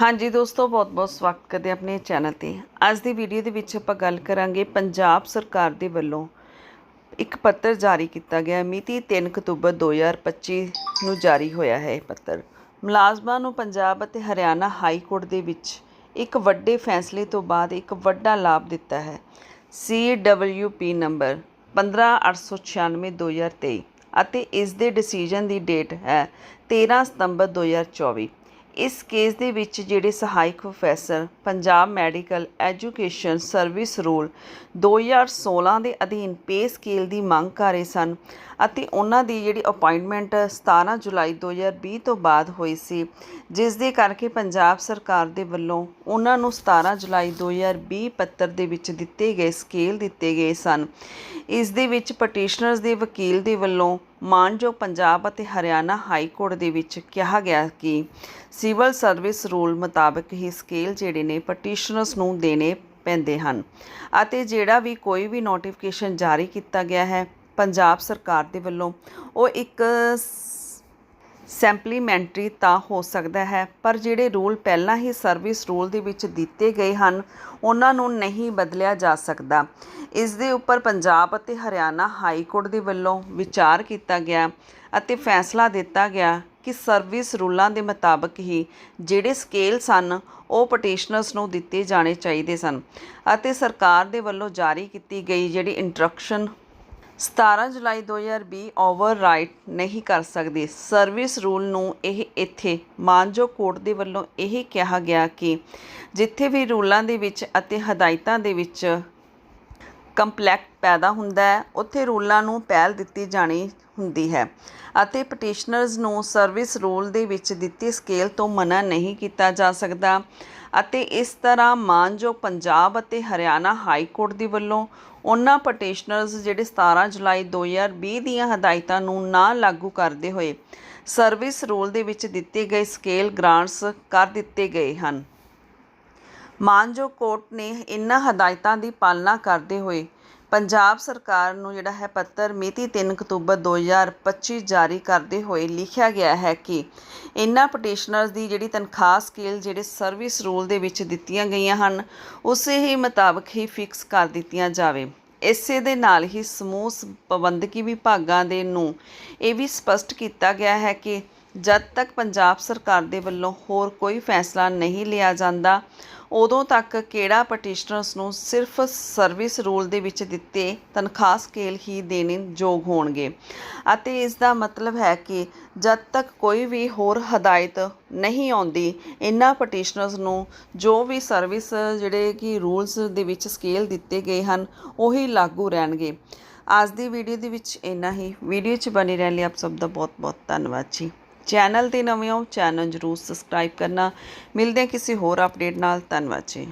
ਹਾਂਜੀ ਦੋਸਤੋ, ਬਹੁਤ-ਬਹੁਤ ਸਵਾਗਤ ਕਰਦੇ ਆਪਣੇ ਚੈਨਲ ਤੇ। ਅੱਜ ਦੀ ਵੀਡੀਓ ਦੇ ਵਿੱਚ ਆਪਾਂ ਗੱਲ ਕਰਾਂਗੇ ਪੰਜਾਬ ਸਰਕਾਰ ਦੇ ਵੱਲੋਂ ਇੱਕ ਪੱਤਰ ਜਾਰੀ ਕੀਤਾ ਗਿਆ ਮਿਤੀ 3 ਅਕਤੂਬਰ 2025 ਨੂੰ ਜਾਰੀ ਹੋਇਆ ਹੈ ਇਹ ਪੱਤਰ। ਮੁਲਾਜ਼ਮਾਂ ਨੂੰ ਪੰਜਾਬ ਅਤੇ ਹਰਿਆਣਾ ਹਾਈ ਕੋਰਟ ਦੇ ਵਿੱਚ ਇੱਕ ਵੱਡੇ ਫੈਸਲੇ ਤੋਂ ਬਾਅਦ ਇੱਕ ਵੱਡਾ ਲਾਭ ਦਿੱਤਾ ਹੈ। CWP ਨੰਬਰ 15896-2023 ਅਤੇ ਇਸ ਦੇ ਡਿਸੀਜਨ ਦੀ ਡੇਟ ਹੈ 13 ਸਤੰਬਰ 2024 ਇਸ ਕੇਸ ਦੇ ਵਿੱਚ ਜਿਹੜੇ ਸਹਾਇਕ professor, Punjab medical education service rule 2016 ਦੇ ਅਧੀਨ ਪੇ ਸਕੇਲ ਦੀ ਮੰਗ ਕਰ ਰਹੇ ਸਨ ਅਤੇ ਉਹਨਾਂ ਦੀ ਜਿਹੜੀ ਅਪਾਇੰਟਮੈਂਟ 17 ਜੁਲਾਈ 2020 ਤੋਂ ਬਾਅਦ ਹੋਈ ਸੀ, ਜਿਸ ਦੇ ਕਰਕੇ ਪੰਜਾਬ ਸਰਕਾਰ ਦੇ ਵੱਲੋਂ ਉਹਨਾਂ ਨੂੰ 17 ਜੁਲਾਈ 2020 ਪੱਤਰ ਦੇ ਵਿੱਚ ਦਿੱਤੇ ਗਏ ਸਕੇਲ ਦਿੱਤੇ ਗਏ ਸਨ। ਇਸ ਦੇ ਵਿੱਚ ਪਟੀਸ਼ਨਰਸ ਦੇ ਵਕੀਲ ਦੇ ਵੱਲੋਂ ਮਾਨਯੋਗ ਪੰਜਾਬ ਅਤੇ ਹਰਿਆਣਾ ਹਾਈ ਕੋਰਟ ਦੇ ਵਿੱਚ ਕਿਹਾ ਗਿਆ ਕਿ ਸਿਵਲ ਸਰਵਿਸ ਰੂਲ ਮੁਤਾਬਕ ਹੀ ਸਕੇਲ ਜਿਹੜੇ ਨੇ ਪਟੀਸ਼ਨਰਸ ਨੂੰ ਦੇਣੇ ਪੈਂਦੇ ਹਨ ਅਤੇ ਜਿਹੜਾ ਵੀ ਕੋਈ ਵੀ ਨੋਟੀਫਿਕੇਸ਼ਨ ਜਾਰੀ ਕੀਤਾ ਗਿਆ ਹੈ, ਪੰਜਾਬ ਸਰਕਾਰ ਦੇ ਵੱਲੋਂ ਉਹ ਇੱਕ ਸੈਂਪਲੀਮੈਂਟਰੀ ਤਾਂ ਹੋ ਸਕਦਾ ਹੈ, ਪਰ ਜਿਹੜੇ ਰੂਲ ਪਹਿਲਾਂ ਹੀ ਸਰਵਿਸ ਰੂਲ ਦੇ ਵਿੱਚ ਦਿੱਤੇ ਗਏ ਹਨ, ਉਹਨਾਂ ਨੂੰ ਨਹੀਂ ਬਦਲਿਆ ਜਾ ਸਕਦਾ। ਇਸ ਦੇ ਉੱਪਰ ਪੰਜਾਬ ਅਤੇ ਹਰਿਆਣਾ ਹਾਈ ਕੋਰਟ ਦੇ ਵੱਲੋਂ ਵਿਚਾਰ ਕੀਤਾ ਗਿਆ ਅਤੇ ਫੈਸਲਾ ਦਿੱਤਾ ਗਿਆ ਕਿ ਸਰਵਿਸ ਰੂਲਾਂ ਦੇ ਮੁਤਾਬਕ ਹੀ ਜਿਹੜੇ ਸਕੇਲ ਸਨ, ਉਹ ਪਟੀਸ਼ਨਰਸ ਨੂੰ ਦਿੱਤੇ ਜਾਣੇ ਚਾਹੀਦੇ ਸਨ ਅਤੇ ਸਰਕਾਰ ਦੇ ਵੱਲੋਂ ਜਾਰੀ ਕੀਤੀ ਗਈ ਜਿਹੜੀ ਇੰਟਰਕਸ਼ਨ 17 ਜੁਲਾਈ 2020 ਓਵਰਰਾਈਟ ਨਹੀਂ ਕਰ ਸਕਦੇ। ਸਰਵਿਸ ਰੂਲ ਨੂੰ ਇਹ ਇੱਥੇ ਮਾਨਜੋ ਕੋਰਟ ਦੇ ਵੱਲੋਂ ਇਹ ਕਿਹਾ ਗਿਆ ਕਿ ਜਿੱਥੇ ਵੀ ਰੂਲਾਂ ਦੇ ਵਿੱਚ ਅਤੇ ਹਦਾਇਤਾਂ ਦੇ ਵਿੱਚ ਕੰਪਲੈਕਟ ਪੈਦਾ ਹੁੰਦਾ ਹੈ, ਉੱਥੇ ਰੂਲਾਂ ਨੂੰ ਪਹਿਲ ਦਿੱਤੀ ਜਾਣੀ ਹੁੰਦੀ ਹੈ ਅਤੇ ਪਟੀਸ਼ਨਰਸ ਨੂੰ ਸਰਵਿਸ ਰੂਲ ਦੇ ਵਿੱਚ ਦਿੱਤੀ ਸਕੇਲ ਤੋਂ ਮਨਾ ਨਹੀਂ ਕੀਤਾ ਜਾ ਸਕਦਾ ਅਤੇ ਇਸ ਤਰ੍ਹਾਂ ਮਾਨਯੋਗ ਪੰਜਾਬ ਅਤੇ ਹਰਿਆਣਾ ਹਾਈ ਕੋਰਟ ਦੇ ਵੱਲੋਂ ਉਹਨਾਂ ਪਟੀਸ਼ਨਰਸ ਜਿਹੜੇ 17 ਜੁਲਾਈ 2020 ਦੀਆਂ ਹਦਾਇਤਾਂ ਨੂੰ ਨਾ ਲਾਗੂ ਕਰਦੇ ਹੋਏ ਸਰਵਿਸ ਰੂਲ ਦੇ ਵਿੱਚ ਦਿੱਤੇ ਗਏ ਸਕੇਲ ਗ੍ਰਾਂਟਸ ਕਰ ਦਿੱਤੇ ਗਏ ਹਨ। ਮਾਨਯੋਗ ਕੋਰਟ ਨੇ ਇਨ੍ਹਾਂ ਹਦਾਇਤਾਂ ਦੀ ਪਾਲਣਾ ਕਰਦੇ ਹੋਏ ਪੰਜਾਬ ਸਰਕਾਰ ਨੂੰ ਜਿਹੜਾ ਹੈ ਪੱਤਰ ਮਿਤੀ 3 ਅਕਤੂਬਰ 2025 ਜਾਰੀ ਕਰਦੇ ਹੋਏ ਲਿਖਿਆ ਗਿਆ ਹੈ ਕਿ ਇਨ੍ਹਾਂ ਪਟੀਸ਼ਨਰਸ ਦੀ ਜਿਹੜੀ ਤਨਖਾਹ ਸਕੇਲ ਜਿਹੜੇ ਸਰਵਿਸ ਰੂਲ ਦੇ ਵਿੱਚ ਦਿੱਤੀਆਂ ਗਈਆਂ ਹਨ, ਉਸੇ ਹੀ ਮੁਤਾਬਕ ਹੀ ਫਿਕਸ ਕਰ ਦਿੱਤੀਆਂ ਜਾਵੇ। ਇਸੇ ਦੇ ਨਾਲ ਹੀ ਸਮੂਹ ਪ੍ਰਬੰਧਕੀ ਵਿਭਾਗਾਂ ਦੇ ਨੂੰ ਇਹ ਵੀ ਸਪਸ਼ਟ ਕੀਤਾ ਗਿਆ ਹੈ ਕਿ ਜਦ ਤੱਕ ਪੰਜਾਬ ਸਰਕਾਰ ਦੇ ਵੱਲੋਂ ਹੋਰ ਕੋਈ ਫੈਸਲਾ ਨਹੀਂ ਲਿਆ ਜਾਂਦਾ, ਉਦੋਂ ਤੱਕ ਕਿਹੜਾ ਪਟੀਸ਼ਨਰਸ ਨੂੰ ਸਿਰਫ ਸਰਵਿਸ ਰੂਲ ਦੇ ਵਿੱਚ ਦਿੱਤੇ ਤਨਖਾਹ ਸਕੇਲ ਹੀ ਦੇਣੇ ਯੋਗ ਹੋਣਗੇ? ਅਤੇ ਇਸ ਦਾ ਮਤਲਬ ਹੈ ਕਿ ਜਦ ਤੱਕ ਕੋਈ ਵੀ ਹੋਰ ਹਦਾਇਤ ਨਹੀਂ ਆਉਂਦੀ ਇਹਨਾਂ ਪਟੀਸ਼ਨਰਸ ਨੂੰ ਜੋ ਵੀ ਸਰਵਿਸ ਜਿਹੜੇ ਕਿ ਰੂਲਸ ਦੇ ਵਿੱਚ ਸਕੇਲ ਦਿੱਤੇ ਗਏ ਹਨ, ਉਹੀ ਲਾਗੂ ਰਹਿਣਗੇ। ਅੱਜ ਦੀ ਵੀਡੀਓ ਦੇ ਵਿੱਚ ਇੰਨਾ ਹੀ। ਵੀਡੀਓ 'ਚ ਬਣੇ ਰਹਿਣ ਲਈ ਆਪ ਸਭ ਦਾ ਬਹੁਤ ਬਹੁਤ ਧੰਨਵਾਦ ਜੀ। ਚੈਨਲ ਤੇ ਨਵੇਂ ਹੋ, ਚੈਨਲ ਜਰੂਰ ਸਬਸਕ੍ਰਾਈਬ ਕਰਨਾ। ਮਿਲਦੇ ਹਾਂ ਕਿਸੇ ਹੋਰ ਅਪਡੇਟ ਨਾਲ। ਧੰਨਵਾਦ ਜੀ।